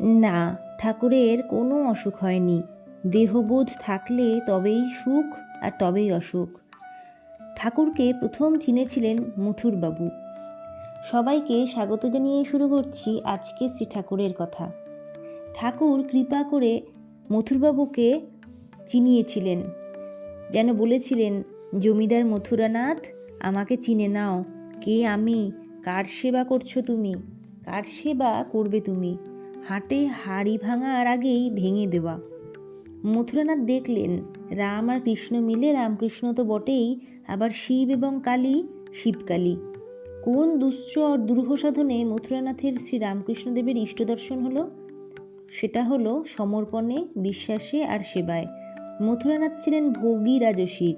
না, ঠাকুরের কোনো অসুখ হয়নি। দেহবোধ থাকলে তবেই সুখ আর তবেই অসুখ। ঠাকুরকে প্রথম চিনেছিলেন মথুরবাবু। সবাইকে স্বাগত জানিয়ে শুরু করছি আজকে শ্রী ঠাকুরের কথা। ঠাকুর কৃপা করে মথুরবাবুকে চিনিয়েছিলেন। যেন বলেছিলেন, জমিদার মথুরানাথ, আমাকে চিনে নাও। কে আমি? কার সেবা করছ তুমি? কার সেবা করবে তুমি? হাটে হাড়ি ভাঙার আগেই ভেঙে দেওয়া। মথুরানাথ দেখলেন, রাম আর কৃষ্ণ মিলে রামকৃষ্ণ তো বটেই, আবার শিব এবং কালী, শিবকালী। কোন দুশ্চ দুরূহ সাধনে মথুরানাথের শ্রী রামকৃষ্ণদেবের ইষ্টদর্শন হলো? সেটা হলো সমর্পণে, বিশ্বাসে আর সেবায়। মথুরানাথ ছিলেন ভোগী রাজসিক।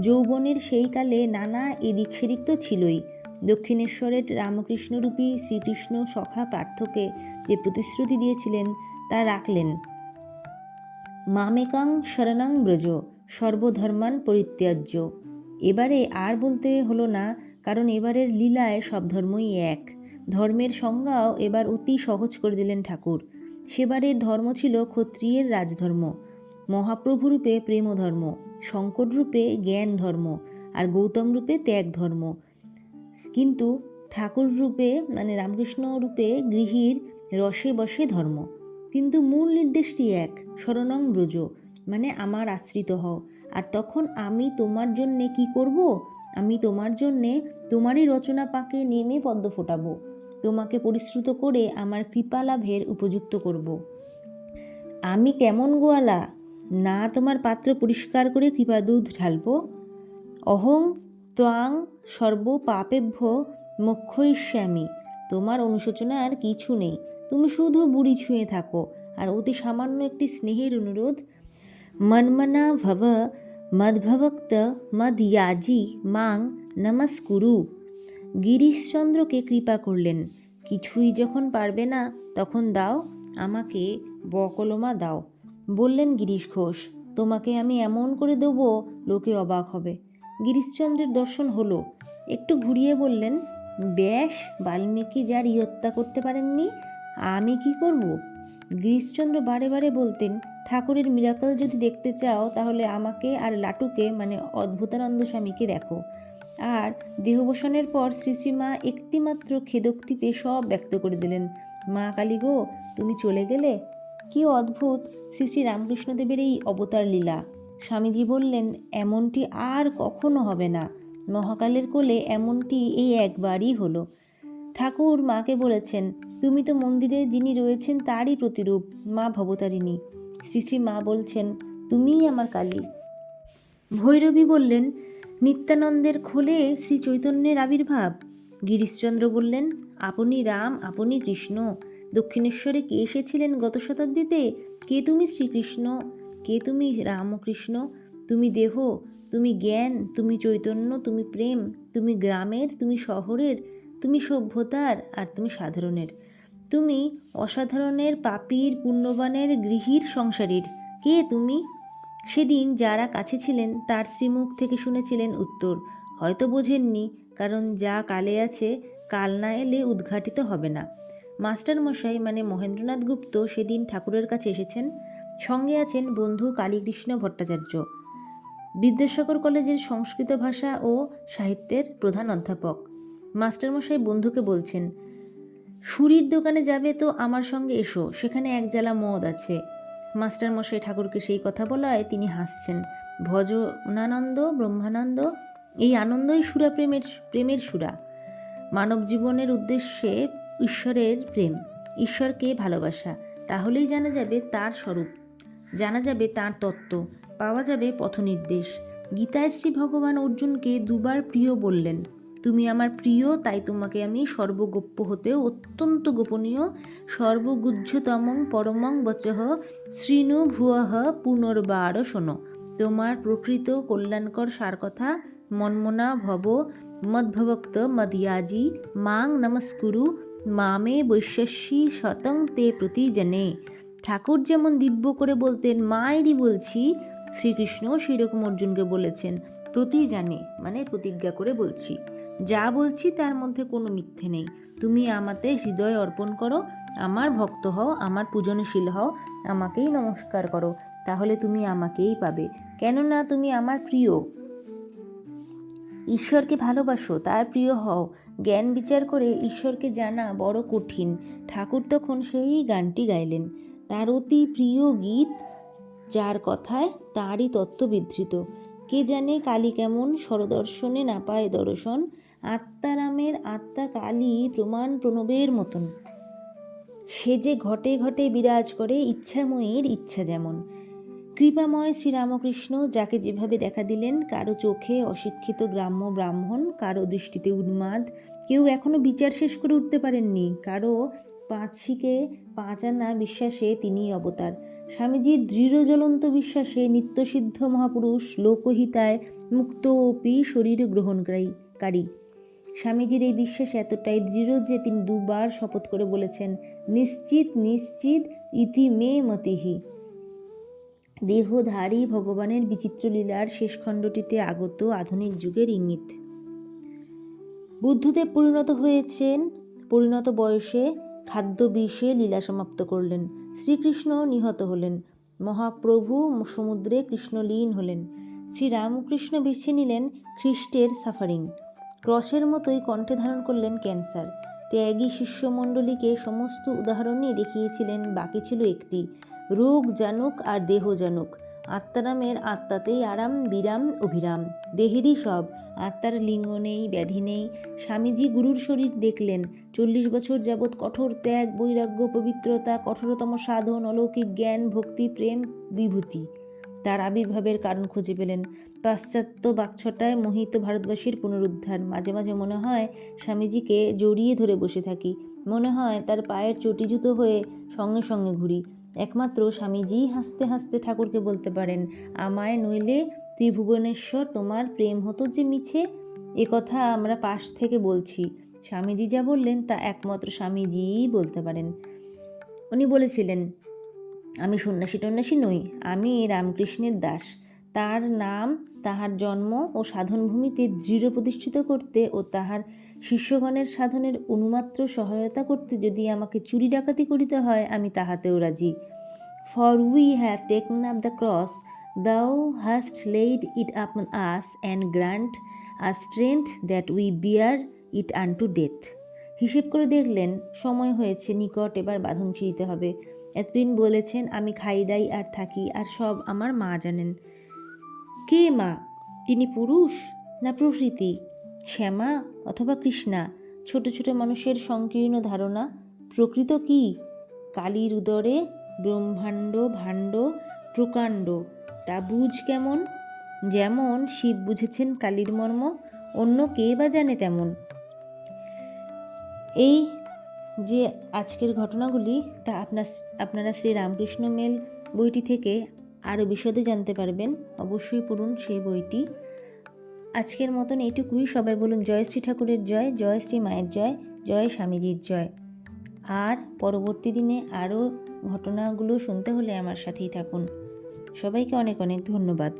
যৌবনের সেই কালে নানা এদিক সেদিক তো ছিলই। দক্ষিণেশ্বরের রামকৃষ্ণরূপী শ্রীকৃষ্ণ সখা পার্থকে যে প্রতিশ্রুতি দিয়েছিলেন, তা রাখলেন। মামেকাং শরণাং ব্রজ, সর্বধর্মান পরিত্যাজ্য। এবারে আর বলতে হলো না, কারণ এবারের লীলায় সব ধর্মই এক। ধর্মের সংজ্ঞাও এবার অতি সহজ করে দিলেন ঠাকুর। সেবারের ধর্ম ছিল ক্ষত্রিয়ের রাজধর্ম। মহাপ্রভু রূপে প্রেম ধর্ম শঙ্কর রূপে জ্ঞান ধর্ম আর গৌতম রূপে ত্যাগ ধর্ম কিন্তু ঠাকুর রূপে মানে রামকৃষ্ণ রূপে গৃহীর রসে বসে ধর্ম। কিন্তু মূল নির্দেশটি এক, শরণং ব্রজ মানে আমার আশ্রিত হও। আর তখন আমি তোমার জন্যে কি করব? আমি তোমার জন্যে তোমারই রচনা পাকে নেমে পদ্ম ফোটাবো। তোমাকে পরিশ্রুত করে আমার কৃপা লাভের উপযুক্ত করব। আমি কেমন গোয়ালা? না তোমার পাত্র পরিষ্কার করে কৃপা দুধ ঢালবো? অহং ত্বাং সর্ব পাপেভ্য মোক্ষয়িষ্যামি তোমার অনুশোচনার কিছু নেই। তুমি শুধু বুড়ি ছুঁয়ে থাকো। আর অতি সামান্য একটি স্নেহের অনুরোধ, মন্মনা ভব মদ্ভক্ত মদয়াজি মাং নমস্কুরু। গিরিশচন্দ্রকে কৃপা করলেন, কিছুই যখন পারবে না, তখন দাও, আমাকে বকলমা দাও। বললেন গিরিশ ঘোষ তোমাকে আমি এমন করে দেবো, লোকে অবাক হবে। গিরিশচন্দ্রের দর্শন হলো। একটু ঘুরিয়ে বললেন, ব্যাস, বাল্মীকি যার হত্যা করতে পারেননি, আমি কি করব? গিরিশচন্দ্র বারে বারে বলতেন, ঠাকুরের মিরাকল যদি দেখতে চাও, তাহলে আমাকে আর লাটুকে মানে অদ্ভুতানন্দ স্বামীকে দেখো। আর দেহবসানের পর শ্রীশ্রীমা একটিমাত্র খেদোক্তিতে সব ব্যক্ত করে দিলেন, মা কালী গো, তুমি চলে গেলে? কি অদ্ভুত শ্রী শ্রী রামকৃষ্ণদেবের এই অবতার লীলা স্বামীজি বললেন, এমনটি আর কখনো হবে না। মহাকালের কোলে এমনটি এই একবারই হলো। ঠাকুর মাকে বলেছেন, তুমি তো মন্দিরে যিনি রয়েছেন তারই প্রতিরূপ, মা ভবতারিণী। শ্রী শ্রী মা বলছেন, তুমিই আমার কালী। ভৈরবী বললেন, নিত্যানন্দের খোলে শ্রী চৈতন্যের আবির্ভাব। গিরিশচন্দ্র বললেন, আপনি রাম, আপনি কৃষ্ণ। দক্ষিণেশ্বরে কে এসেছিলেন গত শতাব্দীতে? কে তুমি শ্রীকৃষ্ণ? কে তুমি? রামকৃষ্ণ, তুমি দেহ, তুমি জ্ঞান, তুমি চৈতন্য, তুমি প্রেম, তুমি গ্রামের, তুমি শহরের, তুমি সভ্যতার আর তুমি সাধারণের। তুমি অসাধারণের পাপীর, পুণ্যবানের গৃহীর সংসারীর। কে তুমি? সেদিন যারা কাছে ছিলেন, তার শ্রীমুখ থেকে শুনেছিলেন উত্তর। হয়তো বোঝেননি, কারণ যা কালে আছে, কাল না এলে উদ্ঘাটিত হবে না। মাস্টার মশাই মানে মহেন্দ্রনাথ গুপ্ত, সেদিন ঠাকুরের কাছে এসেছেন। সঙ্গে আছেন বন্ধু কালীকৃষ্ণ ভট্টাচার্য, বিদ্যাসাগর কলেজের সংস্কৃত ভাষা ও সাহিত্যের প্রধান অধ্যাপক। মাস্টারমশাই বন্ধুকে বলছেন, সুরির দোকানে যাবে তো আমার সঙ্গে এসো, সেখানে এক জ্বালা মদ আছে। মাস্টারমশাই ঠাকুরকে সেই কথা বলায় তিনি হাসছেন, ভজনানন্দ, ব্রহ্মানন্দ, এই আনন্দই সুরা প্রেমের প্রেমের সুরা। মানব জীবনের উদ্দেশ্যে ঈশ্বরের প্রেম, ঈশ্বরকে ভালোবাসা, তাহলেই জানা যাবে তার স্বরূপ। জানা যাবে তার তত্ত্ব, পাওয়া যাবে পথনির্দেশ। গীতায় শ্রী ভগবান অর্জুনকে দুবার প্রিয় বললেন, তুমি আমার প্রিয়, তাই তোমাকে আমি সর্বগোপ্য হতে অত্যন্ত গোপনীয়, সর্বগুহ্যতমং পরমং বচহ শ্রীনু ভুয়হ পুনর্বার শোনো। তোমার প্রকৃত কল্যাণকর সার কথা মন্মনা ভব মদ্ভক্ত মদিয়াজি মাং নমস্কুরু, মামে বৈশ্যসী শতং তে প্রতি জনে ঠাকুর যেমন দিব্য করে বলতেন, মায়েরই বলছি, শ্রীকৃষ্ণ সেরকম অর্জুনকে বলেছেন প্রতি জানে মানে প্রতিজ্ঞা করে বলছি। যা বলছি তার মধ্যে কোনো মিথ্যে নেই। তুমি আমাতে হৃদয় অর্পণ করো, আমার ভক্ত হও, আমার পূজনশীল হও, আমাকেই নমস্কার করো, তাহলে তুমি আমাকেই পাবে। কেননা তুমি আমার প্রিয়। ঈশ্বরকে ভালোবাসো, তার প্রিয় হও। জ্ঞান বিচার করে ঈশ্বরকে জানা বড় কঠিন। ঠাকুর তখন সেই গানটি গাইলেন। তার অতি প্রিয় গীত, যার কথায় তারই তত্ত্ব বিধৃত। কে জানে কালী কেমন স্বরদর্শনে না পায় দর্শন, আত্মারামের আত্মা কালী প্রমাণ প্রণবের মতন। সে যে ঘটে ঘটে বিরাজ করে ইচ্ছাময়ীর ইচ্ছা যেমন। কৃপাময় শ্রীরামকৃষ্ণ, যাকে যেভাবে দেখা দিলেন, কারও চোখে অশিক্ষিত গ্রাম্য ব্রাহ্মণ, কারও দৃষ্টিতে উন্মাদ, কেউ এখনও বিচার শেষ করে উঠতে পারেননি, কারও পাঁচিকে পাঁচ আনা বিশ্বাসে তিনি অবতার। স্বামীজির দৃঢ় জ্বলন্ত বিশ্বাসে নিত্যসিদ্ধ মহাপুরুষ, লোকহিতায় মুক্ত অপি শরীর গ্রহণকারী, কারী। স্বামীজির এই বিশ্বাস এতটাই দৃঢ় যে তিনি দুবার শপথ করে বলেছেন, নিশ্চিত নিশ্চিত, ইতি মে মতিহি। দেহধারী ভগবানের বিচিত্র লীলার শেষ খণ্ডটিতে আগত আধুনিক যুগের ইঙ্গিত। বুদ্ধদেব পরিণত হয়েছেন, পরিণত বয়সে খাদ্য বিষে লীলা সমাপ্ত করলেন, শ্রীকৃষ্ণ নিহত হলেন, মহাপ্রভু সমুদ্রে কৃষ্ণলীন হলেন, শ্রীরামকৃষ্ণ বেছে নিলেন খ্রিস্টের সাফারিং ক্রসের মতোই কণ্ঠে ধারণ করলেন ক্যান্সার ত্যাগী শিষ্যমণ্ডলীকে সমস্ত উদাহরণই দেখিয়েছিলেন, বাকি ছিল একটি রোগ জানুক আর দেহ জানুক। আত্মারামের আত্মাতেই আরাম, বিরাম, অভিরাম। দেহেরই সব। আত্মার লিঙ্গ নেই, ব্যাধি নেই। স্বামীজি গুরুর শরীর দেখলেন। চল্লিশ বছর যাবৎ কঠোর ত্যাগ, বৈরাগ্য, পবিত্রতা, কঠোরতম সাধন, অলৌকিক জ্ঞান, ভক্তি, প্রেম, বিভূতি। তার আবির্ভাবের কারণ খুঁজে পেলেন। পাশ্চাত্য বাকছটায় মোহিত ভারতবাসীর পুনরুদ্ধার। মাঝে মাঝে মনে হয় স্বামীজিকে জড়িয়ে ধরে বসে থাকি। মনে হয় তার পায়ের চটি জুতো হয়ে সঙ্গে সঙ্গে ঘুরি। একমাত্র স্বামীজি হাসতে হাসতে ঠাকুরকে বলতে পারেন, আমায় নইলে ত্রিভুবনেশ্বর তোমার প্রেম হতো যে মিছে? এ কথা আমরা পাশ থেকে বলছি। স্বামীজি যা বললেন তা একমাত্র স্বামীজিই বলতে পারেন। উনি বলেছিলেন, আমি সন্ন্যাসী টন্যাসী নই, আমি রামকৃষ্ণের দাস। তার নাম, তাহার জন্ম ও সাধনভূমিতে দৃঢ় প্রতিষ্ঠিত করতে ও তাহার শিষ্যগণের সাধনের অনুমাত্র সহায়তা করতে যদি আমাকে চুরি ডাকাতি করিতে হয়, আমি তাহাতেও রাজি। For we have taken up the cross thou hast laid it upon us and grant a strength that we bear it unto death হিসেব করে দেখলেন, সময় হয়েছে, নিকট এবার বাঁধন ছিঁড়িতে হবে। এতদিন বলেছেন, আমি খাই দাই আর থাকি, আর সব আমার মা জানেন। কে মা? তিনি পুরুষ না প্রকৃতি? শ্যামা অথবা কৃষ্ণা? ছোট ছোট মানুষের সংকীর্ণ ধারণা প্রকৃত কি? কালীর উদরে ব্রহ্মাণ্ড, ভাণ্ড, প্রকাণ্ড। তা বুঝ কেমন? যেমন শিব বুঝেছেন কালীর মর্ম, অন্য কে বা জানে তেমন। এই যে আজকের ঘটনাগুলি, তা আপনার আপনারা শ্রী রামকৃষ্ণ মেল বইটি থেকে আরও বিশদে জানতে পারবেন, অবশ্যই পড়ুন সেই বইটি। আজকের মতন এইটুকুই সবাই বলুন, জয় শ্রী ঠাকুরের জয় জয় শ্রী মায়ের জয় জয় স্বামীজির জয়। আর পরবর্তী দিনে আরও ঘটনাগুলো শুনতে হলে আমার সাথেই থাকুন। সবাইকে অনেক অনেক ধন্যবাদ।